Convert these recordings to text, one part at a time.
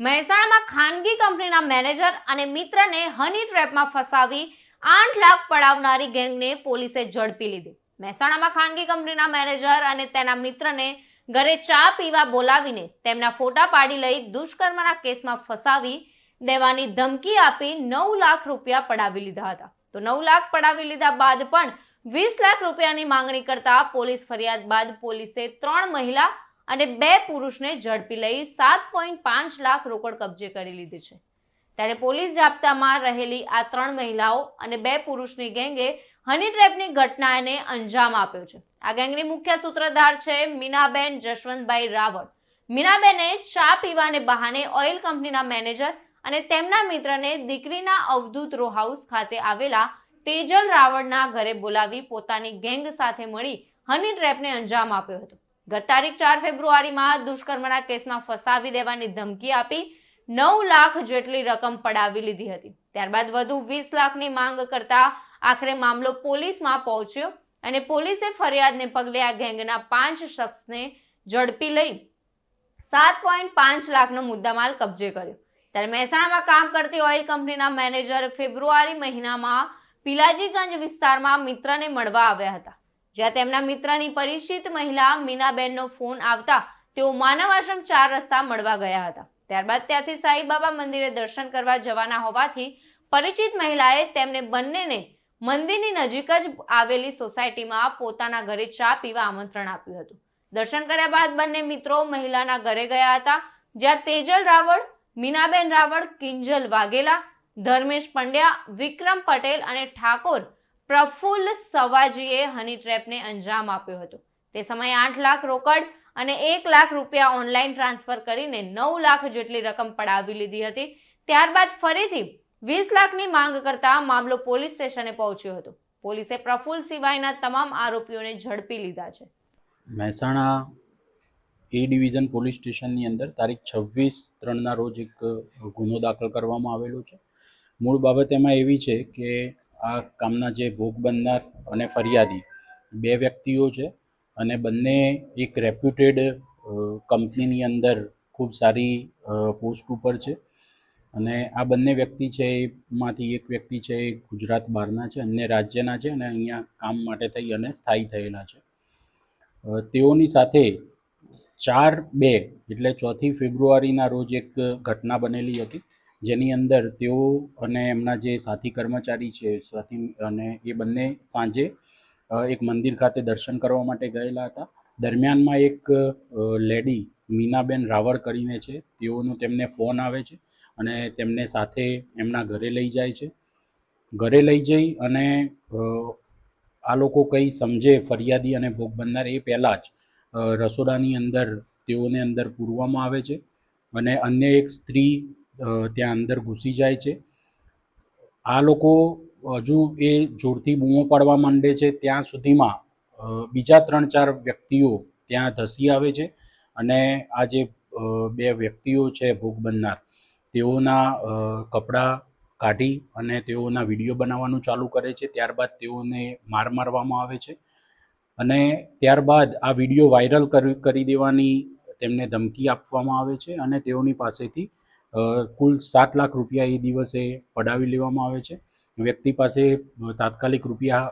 મહેસાણામાં ખાનગી કંપનીના મેનેજર અને મિત્રને હની ટ્રેપમાં ફસાવી આઠ લાખ પડાવનારી ગેંગને પોલીસે ઝડપી લીધી. મહેસાણામાં ખાનગી કંપનીના મેનેજર અને તેના મિત્રને ઘરે ચા પીવા બોલાવીને તેમના ફોટા પાડી લઈ દુષ્કર્મના કેસમાં ફસાવી દેવાની ધમકી આપી નવ લાખ રૂપિયા પડાવી લીધા હતા. તો નવ લાખ પડાવી લીધા બાદ પણ વીસ લાખ રૂપિયાની માંગણી કરતા પોલીસ ફરિયાદ બાદ પોલીસે ત્રણ મહિલા અને બે પુરુષને ઝડપી લઈ સાત પોઈન્ટ પાંચ લાખ રોકડ કબજે કરી લીધી છે. ત્યારે પોલીસ જાપ્તામાં રહેલી આ ત્રણ મહિલાઓ અને બે પુરુષની ગેંગે હની ટ્રેપની ઘટનાને અંજામ આપ્યો છે. આ ગેંગની મુખ્ય સૂત્રધાર છે મીનાબેન જશવંતભાઈ રાવળ. મીનાબેને ચા પીવાને બહાને ઓઇલ કંપનીના મેનેજર અને તેમના મિત્રને દીકરીના અવધૂત રો હાઉસ ખાતે આવેલા તેજલ રાવળના ઘરે બોલાવી પોતાની ગેંગ સાથે મળી હની ટ્રેપને અંજામ આપ્યો હતો. ગત તારીખ ચાર ફેબ્રુઆરીમાં દુષ્કર્મના કેસમાં ફસાવી દેવાની ધમકી આપી નવ લાખ જેટલી રકમ પડાવી લીધી હતી. ત્યારબાદ વધુ વીસ લાખની માંગ કરતા આખરે મામલો પોલીસમાં પહોંચ્યો અને પોલીસે ફરિયાદને પગલે આ ગેંગના પાંચ શખ્સને ઝડપી લઈ સાત પોઈન્ટ પાંચ લાખનો મુદ્દામાલ કબજે કર્યો. ત્યારે મહેસાણામાં કામ કરતી ઓઇલ કંપનીના મેનેજર ફેબ્રુઆરી મહિનામાં પિલાજીગંજ વિસ્તારમાં મિત્રને મળવા આવ્યા હતા. જ્યાં તેમના મિત્રની પરિચિત મહિલા મીનાબેનનો ફોન આવતા તેઓ માનવ આશ્રમ ચાર રસ્તા મળવા ગયા હતા. ત્યારબાદ ત્યાંથી સાઈબાબા મંદિરે દર્શન કરવા જવાના હોવાથી પરિચિત મહિલાએ તેમને બંનેને મંદિરની નજીક જ આવેલી સોસાયટીમાં પોતાના ઘરે ચા પીવા આમંત્રણ આપ્યું હતું. દર્શન કર્યા બાદ બંને મિત્રો મહિલાના ઘરે ગયા હતા, જ્યાં તેજલ રાવળ, મીનાબેન રાવળ, કિંજલ વાઘેલા, ધર્મેશ પંડ્યા, વિક્રમ પટેલ અને ઠાકોર પ્રફુલ્લ સવાજીએ હની ટ્રેપને અંજામ આપ્યો હતો. તે સમયે આઠ લાખ રોકડ અને એક લાખ રૂપિયા ઓનલાઈન ટ્રાન્સફર કરીને નવ લાખ જેટલી રકમ પડાવી લીધી હતી. ત્યારબાદ ફરીથી વીસ લાખની માંગ કરતા મામલો પોલીસ સ્ટેશને પહોંચ્યો હતો. પોલીસે પ્રફુલ્લ સિવાયના તમામ આરોપીઓને ઝડપી લીધા છે. મહેસાણા એ ડિવિઝન પોલીસ સ્ટેશનની અંદર તારીખ છવ્વીસ ત્રણના રોજ એક ગુનો દાખલ કરવામાં આવેલો છે. મૂળ બાબત એમાં એવી છે કે આ કામના જે ભોગ બનનાર અને ફરિયાદી બે વ્યક્તિઓ છે અને બંને એક રેપ્યુટેડ કંપનીની અંદર ખૂબ સારી પોસ્ટ ઉપર છે. અને આ બંને વ્યક્તિ છે એમાંથી એક વ્યક્તિ છે, એ ગુજરાત બહારના છે, અન્ય રાજ્યના છે અને અહીંયા કામ માટે થઈ અને સ્થાયી થયેલા છે. તેઓની સાથે ચાર બે, એટલે ચોથી ફેબ્રુઆરીના રોજ એક ઘટના બનેલી હતી. જેની અંદર તેઓ અને એમના જે સાથી કર્મચારી છે, સાથી અને એ બંને સાંજે એક મંદિર ખાતે દર્શન કરવા માટે ગયેલા હતા. દરમિયાનમાં એક લેડી મીનાબેન રાવળ કરીને છે, તેઓનો તેમને ફોન આવે છે અને તેમને સાથે એમના ઘરે લઈ જાય છે. ઘરે લઈ જઈ અને આ લોકો કંઈ સમજે ફરિયાદી અને ભોગ બનનાર એ પહેલાં જ રસોડાની અંદર તેઓને અંદર પૂરવામાં આવે છે. અને અન્ય એક સ્ત્રી ત્યાં અંદર ઘૂસી જાય છે. આ લોકો હજુ એ જોરથી બૂમો પાડવા માંડે છે. ત્યાં સુધીમાં બીજા ત્રણ ચાર વ્યક્તિઓ ત્યાં ધસી આવે છે અને આ જે બે વ્યક્તિઓ છે ભોગ બનનાર, તેઓના કપડાં કાઢી અને તેઓના વીડિયો બનાવવાનું ચાલુ કરે છે. ત્યારબાદ તેઓને માર મારવામાં આવે છે અને ત્યારબાદ આ વીડિયો વાયરલ કરી દેવાની તેમને ધમકી આપવામાં આવે છે અને તેઓની પાસેથી કુલ સાત લાખ રૂપિયા એ દિવસે પડાવી લેવામાં આવે છે. વ્યક્તિ પાસે તાત્કાલિક રૂપિયા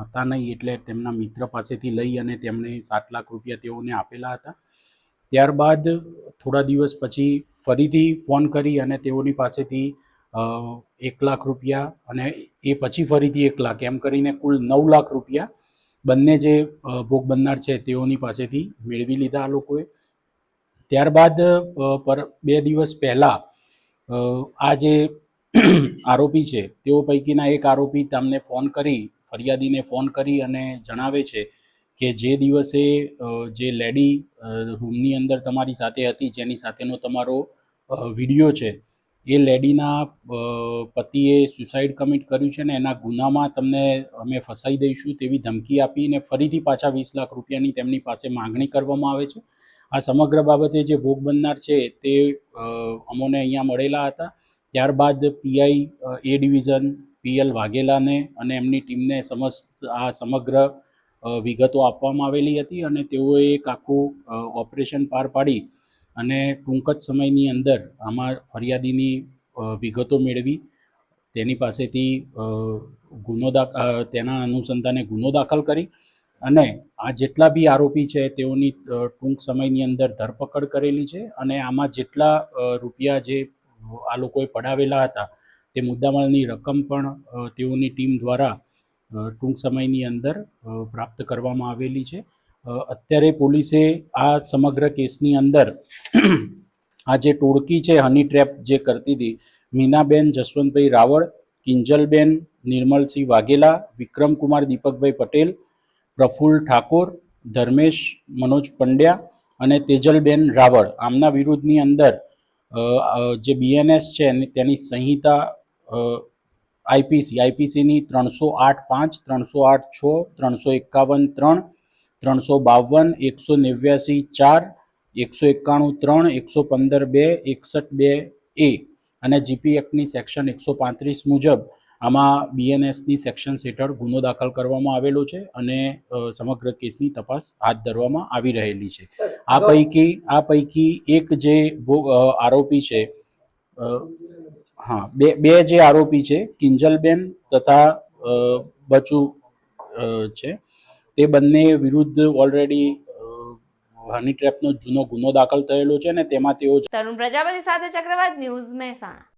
હતા નહીં એટલે તેમના મિત્ર પાસેથી લઈ અને તેમણે સાત લાખ રૂપિયા તેઓને આપેલા હતા. ત્યારબાદ થોડા દિવસ પછી ફરીથી ફોન કરી અને તેઓની પાસેથી એક લાખ રૂપિયા અને એ પછી ફરીથી એક લાખ, એમ કરીને કુલ નવ લાખ રૂપિયા બંને જે ભોગ બનનાર છે તેઓની પાસેથી મેળવી લીધા આ લોકોએ. ત્યારબાદ પર બે દિવસ પહેલાં આ જે આરોપી છે, તેઓ પૈકીના એક આરોપી તમને ફોન કરી, ફરિયાદીને ફોન કરી અને જણાવે છે કે જે દિવસે જે લેડી રૂમની અંદર તમારી સાથે હતી, જેની સાથેનો તમારો વીડિયો છે, એ લેડીના પતિએ સુસાઇડ કમિટ કર્યું છે ને એના ગુનામાં તમને અમે ફસાઈ દઈશું તેવી ધમકી આપીને ફરીથી પાછા વીસ લાખ રૂપિયાની તેમની પાસે માંગણી કરવામાં આવે છે. આ સમગ્ર બાબતે જે ભોગ બનનાર છે તે અમોને અહીંયા મળેલા હતા. ત્યારબાદ પીઆઈ એ ડિવિઝન પીએલ વાઘેલાને અને એમની ટીમને સમસ્ત, આ સમગ્ર વિગતો આપવામાં આવેલી હતી અને તેઓએ એક આખું ઓપરેશન પાર પાડી અને ટૂંક જ સમયની અંદર આમાં ફરિયાદીની વિગતો મેળવી. તેની પાસેથી ગુનો દાખ તેના અનુસંધાને ગુનો દાખલ કરી અને આ જેટલા બી આરોપી છે, તેઓની ટૂંક સમયની અંદર ધરપકડ કરેલી છે અને આમાં જેટલા રૂપિયા જે આ લોકોએ પડાવેલા હતા, તે મુદ્દામાલની રકમ પણ તેઓની ટીમ દ્વારા ટૂંક સમયની અંદર પ્રાપ્ત કરવામાં આવેલી છે. અત્યારે પોલીસે આ સમગ્ર કેસની અંદર આ જે ટોળકી છે, હની ટ્રેપ જે કરતી હતી, મીનાબેન જસવંતભાઈ રાવળ, કિંજલબેન નિર્મલસિંહ વાઘેલા, વિક્રમકુમાર દીપકભાઈ પટેલ પ્રફુલ્લ ઠાકોર, ધર્મેશ મનોજ પંડ્યા અને તેજલબેન રાવળ. આમના વિરુદ્ધની અંદર જે બીએનએસ છે તેની સંહિતા આઈપીસી આઈપીસીની ત્રણસો આઠ પાંચ, ત્રણસો આઠ છ, ત્રણસો એકાવન ત્રણ, ત્રણસો બાવન, એકસો નેવ્યાસી ચાર, એકસો એકાણું ત્રણ, એકસો પંદર બે, એકસઠ બે એ. અને જીપી એક્ટની સેક્શન એકસો પાંત્રીસ મુજબ આમાં બીએનએસની સેક્શન હેઠળ ગુનો દાખલ કરવામાં આવેલો છે અને સમગ્ર કેસની તપાસ હાથ ધરવામાં આવી રહેલી છે. આ પૈકી આ પૈકી એક જે આરોપી છે હા બે બે જે આરોપી છે કિંજલબેન તથા બચુ છે તે બંને વિરુદ્ધ ઓલરેડી હની ટ્રેપનો જૂનો ગુનો દાખલ થયેલો છે અને તેમાં તેઓ તરુણ પ્રજાપતિ સાથે ચક્રવાત ન્યૂઝ મહેસાણા.